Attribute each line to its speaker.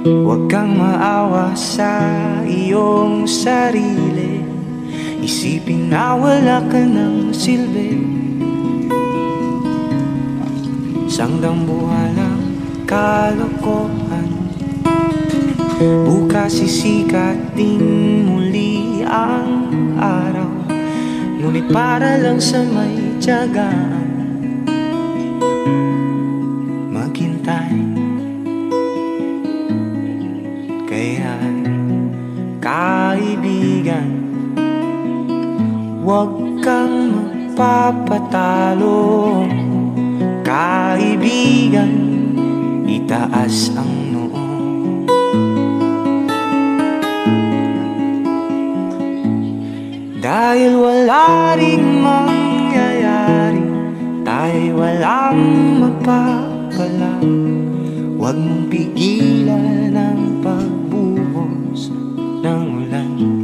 Speaker 1: Huwag kang maawa sa iyong sarili. Isipin na wala ka ng silbi. Sanggang buhalang kalokohan. Bukas sisikat din muli ang araw. Ngunit para lang sa may tiyagaan Kaya kaibigan Huwag kang magpapatalo. Kaibigan Itaas ang noo. Dahil wala ring mangyayari Tayo'y walang mapapala Huwag mong pigilan günler